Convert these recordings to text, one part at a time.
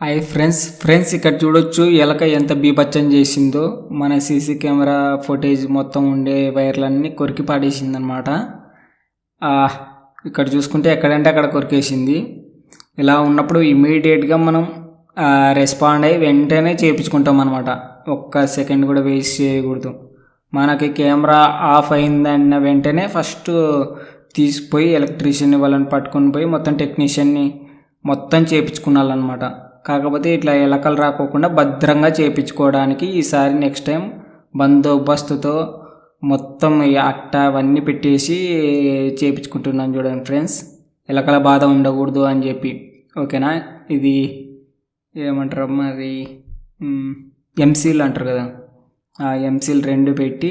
Hi friends friends ఇక్కడ చూడొచ్చు ఎలక ఎంత బీభత్సం చేసిందో. మన సీసీ కెమెరా ఫుటేజ్ మొత్తం ఉండే వైర్లన్నీ కొరికి పాడేసిందనమాట ఇక్కడ చూసుకుంటే ఎక్కడంటే అక్కడ కొరికేసింది. ఇలా ఉన్నప్పుడు ఇమీడియట్గా మనం రెస్పాండ్ అయ్యి వెంటనే చేయించుకుంటాం అనమాట ఒక్క సెకండ్ కూడా వేస్ట్ చేయకూడదు. మనకి కెమెరా ఆఫ్ అయిందన్న వెంటనే ఫస్ట్ తీసిపోయి ఎలక్ట్రీషియన్ వాళ్ళని పట్టుకొని పోయి మొత్తం టెక్నీషియన్ని మొత్తం చేయించుకున్నాలన్నమాట. కాకపోతే ఇట్లా ఎలకలు రాకోకుండా భద్రంగా చేయించుకోవడానికి ఈసారి నెక్స్ట్ టైం బందోబస్తుతో మొత్తం అట్ట అవన్నీ పెట్టేసి చేయించుకుంటున్నాను చూడండి ఫ్రెండ్స్ ఎలకల బాధ ఉండకూడదు అని చెప్పి. ఓకేనా? ఇది ఏమంటారు మరి? ఎంసీలు అంటారు కదా. ఆ ఎంసీల్ రెండు పెట్టి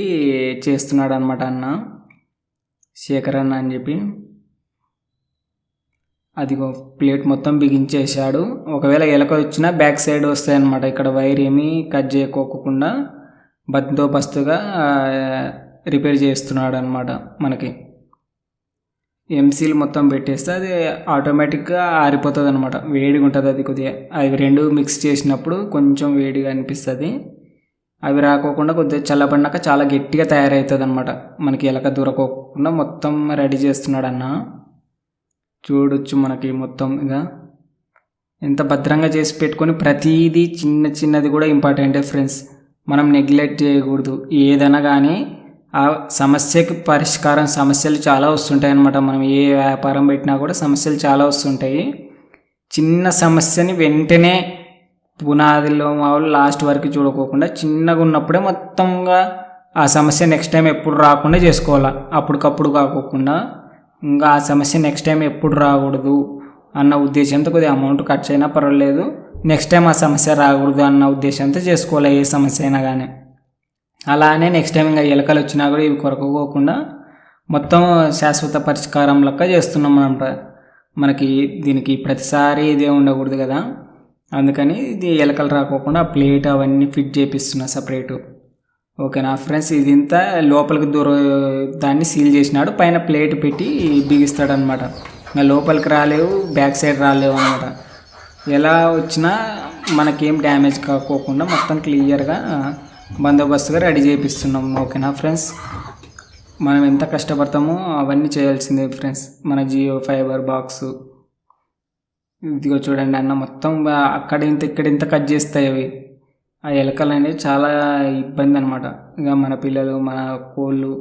చేస్తున్నాడు అనమాట అన్న. శేఖర్ అన్న అని చెప్పి. అదిగో ప్లేట్ మొత్తం బిగించేశాడు. ఒకవేళ ఎలక వచ్చినా బ్యాక్ సైడ్ వస్తాయి అనమాట ఇక్కడ వైర్ ఏమీ కట్ చేయకోకుండా బందోబస్తుగా రిపేర్ చేస్తున్నాడు అనమాట మనకి ఎంసీలు మొత్తం పెట్టేస్తే అది ఆటోమేటిక్గా ఆరిపోతుంది అనమాట వేడిగా ఉంటుంది అది కొద్దిగా. అవి రెండు మిక్స్ చేసినప్పుడు కొంచెం వేడిగా అనిపిస్తుంది. అవి రాకోకుండా కొద్దిగా చల్లబడినాక చాలా గట్టిగా తయారవుతుంది అనమాట మనకి ఎలక దూరకోకుండా మొత్తం రెడీ చేస్తున్నాడు అన్న చూడొచ్చు మనకి మొత్తం ఇక ఎంత భద్రంగా చేసి పెట్టుకొని ప్రతిదీ చిన్న చిన్నది కూడా ఇంపార్టెంటే ఫ్రెండ్స్. మనం నెగ్లెక్ట్ చేయకూడదు. ఏదైనా కానీ ఆ సమస్యకి పరిష్కారం సమస్యలు చాలా వస్తుంటాయి అన్నమాట మనం ఏ వ్యాపారం పెట్టినా కూడా సమస్యలు చాలా వస్తుంటాయి. చిన్న సమస్యని వెంటనే పునాదిలో వాళ్ళు లాస్ట్ వరకు చూడకోకుండా చిన్నగా ఉన్నప్పుడే మొత్తంగా ఆ సమస్య నెక్స్ట్ టైం ఎప్పుడు రాకుండా చేసుకోవాలి. అప్పటికప్పుడు కాకోకుండా. ఇంకా ఆ సమస్య నెక్స్ట్ టైం ఎప్పుడు రాకూడదు అన్న ఉద్దేశంతో కొద్దిగా అమౌంట్ ఖర్చు అయినా పర్వాలేదు. నెక్స్ట్ టైం ఆ సమస్య రాకూడదు అన్న ఉద్దేశంతో చేసుకోవాలి ఏ సమస్య అయినా కానీ అలానే నెక్స్ట్ టైం ఇంకా ఎలకలు వచ్చినా కూడా ఇవి కొరకపోకుండా మొత్తం శాశ్వత పరిష్కారం లెక్క చేస్తున్నాం అనమాట మనకి దీనికి ప్రతిసారి ఇదే ఉండకూడదు కదా. అందుకని ఇది ఎలకలు రాకోకుండా ఆ ప్లేట్ అవన్నీ ఫిట్ చేపిస్తున్నా సపరేటు ఓకేనా ఫ్రెండ్స్ ఇది ఇంత లోపలికి దూర దాన్ని సీల్ చేసినాడు. పైన ప్లేట్ పెట్టి బిగిస్తాడనమాట ఇంకా లోపలికి రాలేవు బ్యాక్ సైడ్ రాలేవు అనమాట ఎలా వచ్చినా మనకేం డ్యామేజ్ కాకోకుండా మొత్తం క్లియర్గా బందోబస్తుగా రెడీ చేపిస్తున్నాం. ఓకేనా ఫ్రెండ్స్? మనం ఎంత కష్టపడతామో అవన్నీ చేయాల్సిందే ఫ్రెండ్స్. మన జియో ఫైబర్ బాక్స్. ఇదిగో చూడండి అన్న మొత్తం అక్కడ ఇంత ఇక్కడ ఇంత కట్ చేస్తాయి అవి. ఆ ఎలకలు అనేవి చాలా ఇబ్బంది అనమాట ఇక మన పిల్లలు మన కోళ్ళు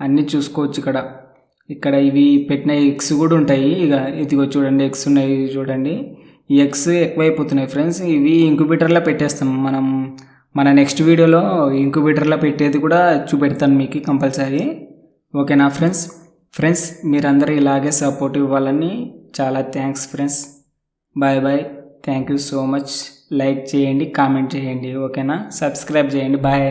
అన్నీ చూసుకోవచ్చు ఇక్కడ. ఇక్కడ ఇవి పెట్టిన ఎగ్స్ కూడా ఉంటాయి. ఇక ఇదిగో చూడండి ఎగ్స్ ఉన్నాయి చూడండి. ఈ ఎగ్స్ ఎక్కువైపోతున్నాయి ఫ్రెండ్స్. ఇవి ఇంక్యుబేటర్లో పెట్టేస్తాం. మనం మన నెక్స్ట్ వీడియోలో ఇంక్యుబేటర్లో పెట్టేది కూడా చూపెడతాను మీకు కంపల్సరీ. ఓకేనా ఫ్రెండ్స్? ఫ్రెండ్స్ మీరందరూ ఇలాగే సపోర్ట్ ఇవ్వాలని చాలా thanks friends. Bye bye. Thank you so much like చేయండి కామెంట్ చేయండి ఓకేనా సబ్స్క్రైబ్ చేయండి బాయ్